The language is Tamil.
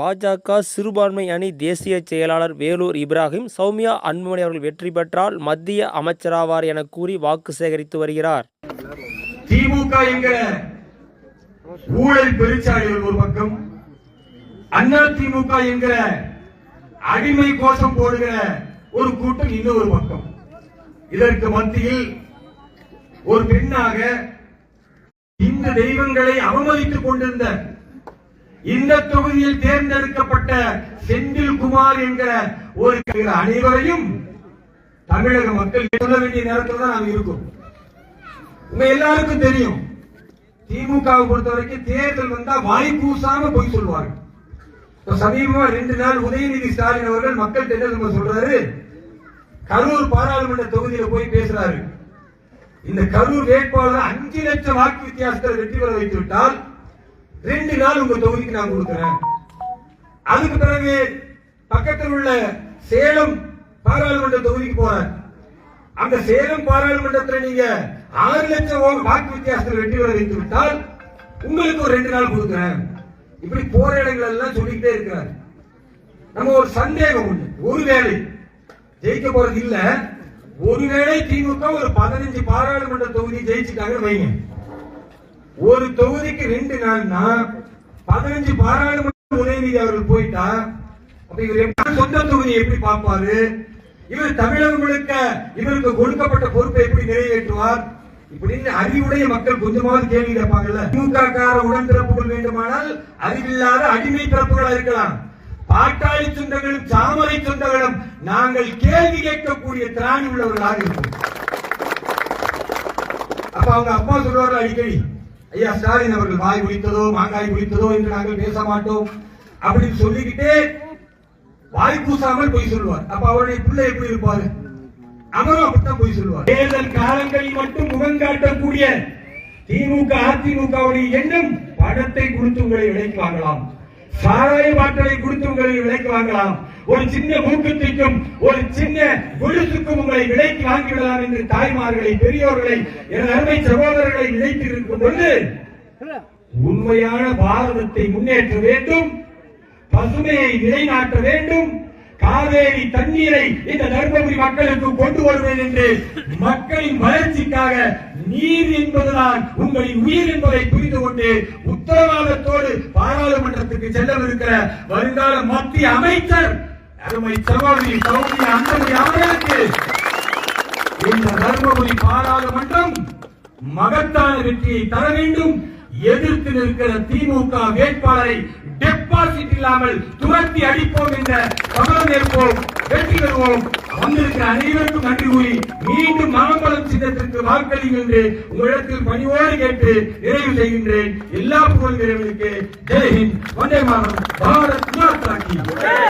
பாஜக சிறுபான்மை அணி தேசிய செயலாளர் வேலூர் இப்ராஹிம் சௌமியா அன்புமணி அவர்கள் வெற்றி பெற்றால் மத்திய அமைச்சராவார் என கூறி வாக்கு சேகரித்து வருகிறார். திமுக ஊழல் பெருச்சாளிகள் ஒரு பக்கம் அண்ணா திமுக என்கிற அடிமை கோஷம் போடுகிற ஒரு கூட்டம் இன்னொரு பக்கம். இதற்கு மத்தியில் ஒரு பெண்ணாக இந்த தெய்வங்களை அவமதித்துக் கொண்டிருந்த இந்த தொகுதியில் தேர்ந்தெடுக்கப்பட்ட செந்தில் குமார் என்கிற ஒரு அனைவரையும் தமிழக மக்கள் சொல்ல வேண்டிய நேரத்தில் தான் நாம் இருக்கோம். உங்க எல்லாருக்கும் தெரியும் திமுகவை பொறுத்த வரைக்கும் தேர்தல் வந்தா வாய் கூசாம போய் சொல்லுவாங்க. இப்ப சமீபமா ரெண்டு நாள் உதயநிதி ஸ்டாலின் அவர்கள் மக்கள் என்ன தெரியுமா சொல்றாரு? கரூர் பாராளுமன்ற தொகுதியில போய் பேசுறாரு. இந்த கரூர் வேட்பாளர் அஞ்சு லட்சம் வாக்கு வித்தியாசத்தில் வெற்றி பெற வைத்து விட்டால் ரெண்டு நாள் உங்க தொகுதிக்கு நான் கொடுக்குறேன். அதுக்கு பிறகு பக்கத்தில் உள்ள சேலம் பாராளுமன்ற தொகுதிக்கு போறேன். அந்த சேலம் பாராளுமன்றத்தில் நீங்க ஆறு லட்சம் வாக்கு வித்தியாசத்தில் வெற்றி பெற வைத்து விட்டால் உங்களுக்கு ஒரு ரெண்டு நாள் கொடுக்குறேன். இப்படி போற இடங்கள் எல்லாம் சொல்லிக்கிட்டே இருக்கிறார். நம்ம ஒரு சந்தேகம் உண்டு. ஒருவேளை ஜெயிக்க போறது இல்ல. ஒருவேளை திமுக ஒரு பதினஞ்சு பாராளுமன்ற தொகுதி ஜெயிச்சுட்டாங்கன்னு வைங்க. ஒரு தொகுதிக்கு ரெண்டு நாள்னா பதினஞ்சு பாராளுமன்ற உதயநிதி அவர்கள் போயிட்டா அப்ப இவர் எப்படி சொந்த தொகுதியை எப்படி பார்ப்பாரு? இவர் தமிழகம் முழுக்க இவருக்கு கொடுக்கப்பட்ட பொறுப்பை எப்படி நிறைவேற்றுவார்? இப்படின்னு அறிவுடைய மக்கள் கொஞ்சமாவது கேள்வி கேட்பாங்கல்ல. திமுக கார உடன் பிறப்புகள் வேண்டுமானால் அறிவில்லாத அடிமை பிறப்புகளா இருக்கலாம். பாட்டாளி சொந்தங்களும் சாமரை சொந்தங்களும் நாங்கள் கேள்வி கேட்கக்கூடிய திராணி உள்ளவர்களாக இருக்கிறோம் அப்ப அவங்க அப்பா சொல்றாரு அடிக்கடி ஐயா ஸ்டாலின் அவர்கள் வாய் குளித்ததோ மாங்காய் குளித்ததோ என்று நாங்கள் பேச மாட்டோம். அப்படின்னு சொல்லிக்கிட்டே வாய் பூசாமல் பொய் சொல்லுவார். அப்ப அவருடைய பிள்ளை எப்படி இருப்பாரு? அவரும் அப்படித்தான் போய் சொல்லுவார். தேர்தல் காலங்களில் மட்டும் முகம் காட்டக்கூடிய திமுக அதிமுகவுடைய எண்ணம் பணத்தை கொடுத்து உங்களை விலைக்கு வாங்கலாம். சாராய பாட்டலை கொடுத்து உங்களை விலைக்கு வாங்கலாம். ஒரு சின்ன ஊக்கத்திற்கும் ஒரு சின்ன கொலுசுக்கும் உங்களை விலைக்கு வாங்கிவிடலாம் என்று தாய்மார்களை பெரியோர்களை என் அருமை சகோதரர்களை நினைத்திருக்கும் பொழுது உண்மையான பாரதத்தை முன்னேற்ற வேண்டும் பசுமையை நிலைநாட்ட வேண்டும் காவேரி தண்ணீரை இந்த தர்மபுரி மக்களுக்கு கொண்டு வருவேன் என்று மக்களின் வளர்ச்சிக்காக நீர் என்பதுதான் உங்களின் உயிர் என்பதை புரிந்து கொண்டு உத்தரவாதத்தோடு பாராளுமன்றத்துக்கு செல்லவிருக்கிற வருங்கால மத்திய அமைச்சர் அருமை சகோதரி சௌமி அந்தமணி அவர்களுக்கு இந்த தர்மபுரி பாராளுமன்றம் மகத்தான வெற்றியை தர வேண்டும். எதிர்த்து நிற்கிற திமுக வேட்பாளரை டெபாசிட் இல்லாமல் துரத்தி அடிப்போம் என்ற கமலம் ஏற்போம். வெற்றி பெறுவோம். வந்திருக்கிற அனைவருக்கும் நன்றி கூறி மீண்டும் மனம்பலம் சின்னத்திற்கு வாக்களியும் என்று உங்களிடத்தில் பணிவோடு கேட்டு நிறைவு செய்கின்றேன். எல்லா புகழ் வீரர்களுக்கு ஜெய்ஹிந்த் வந்தே மாதம் பாரத் மாதா